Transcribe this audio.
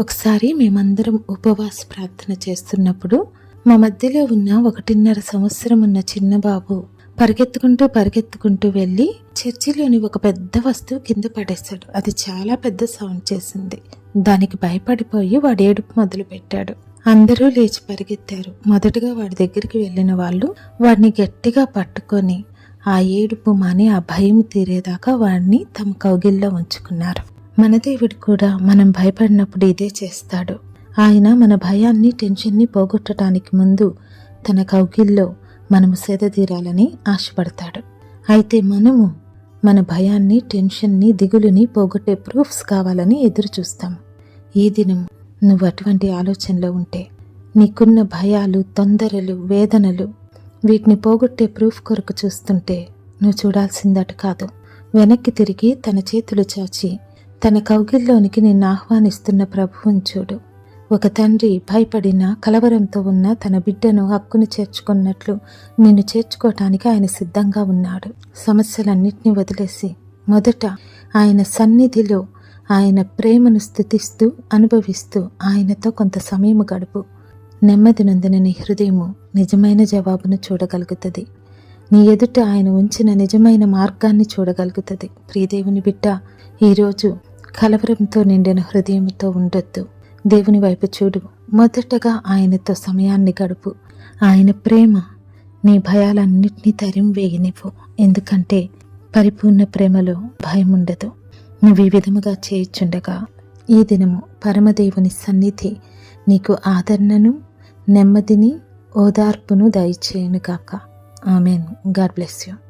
ఒకసారి మేమందరం ఉపవాస ప్రార్థన చేస్తున్నప్పుడు మా మధ్యలో ఉన్న ఒకటిన్నర సంవత్సరం ఉన్న చిన్న బాబు పరిగెత్తుకుంటూ పరిగెత్తుకుంటూ వెళ్ళి చర్చిలోని ఒక పెద్ద వస్తువు కింద పడేశాడు. అది చాలా పెద్ద సౌండ్ చేసింది. దానికి భయపడిపోయి వాడు ఏడుపు మొదలు పెట్టాడు. అందరూ లేచి పరిగెత్తారు. మొదటగా వాడి దగ్గరికి వెళ్ళిన వాళ్ళు వాడిని గట్టిగా పట్టుకొని ఆ ఏడుపు మాని ఆ భయం తీరేదాకా వాడిని తమ కౌగిల్లో ఉంచుకున్నారు. మన దేవుడు కూడా మనం భయపడినప్పుడు ఇదే చేస్తాడు. ఆయన మన భయాన్ని టెన్షన్ని పోగొట్టడానికి ముందు తన కౌగిల్లో మనము సేదతీరాలని ఆశపడతాడు. అయితే మనము మన భయాన్ని టెన్షన్ని దిగులుని పోగొట్టే ప్రూఫ్స్ కావాలని ఎదురు చూస్తాం ఈ దినం నువ్వు అటువంటి ఆలోచనలో ఉంటే నీకున్న భయాలు తొందరలు వేదనలు వీటిని పోగొట్టే ప్రూఫ్ కొరకు చూస్తుంటే నువ్వు చూడాల్సిందట కాదు. వెనక్కి తిరిగి తన చేతులు చాచి తన కౌగిల్లోనికి నిన్ను ఆహ్వానిస్తున్న ప్రభువుని చూడు. ఒక తండ్రి భయపడిన కలవరంతో ఉన్న తన బిడ్డను హక్కును చేర్చుకున్నట్లు నిన్ను చేర్చుకోవటానికి ఆయన సిద్ధంగా ఉన్నాడు. సమస్యలన్నింటినీ వదిలేసి మొదట ఆయన సన్నిధిలో ఆయన ప్రేమను స్థుతిస్తూ అనుభవిస్తూ ఆయనతో కొంత సమయం గడుపు. నెమ్మది నొందిన నీ హృదయము నిజమైన జవాబును చూడగలుగుతుంది. నీ ఎదుట ఆయన ఉంచిన నిజమైన మార్గాన్ని చూడగలుగుతుంది. ప్రియదేవుని బిడ్డ ఈరోజు కలవరంతో నిండిన హృదయంతో ఉండొద్దు. దేవుని వైపు చూడు. మొదటగా ఆయనతో సమయాన్ని గడుపు. ఆయన ప్రేమ నీ భయాలన్నింటినీ తరిం వేయనివ్వు. ఎందుకంటే పరిపూర్ణ ప్రేమలో భయం ఉండదు నువ్వు ఈ విధముగా చేయుచుండగా ఈ దినము పరమదేవుని సన్నిధి నీకు ఆదరణను నెమ్మదిని ఓదార్పును దయచేయునుగాక. ఆమెన్. God bless you.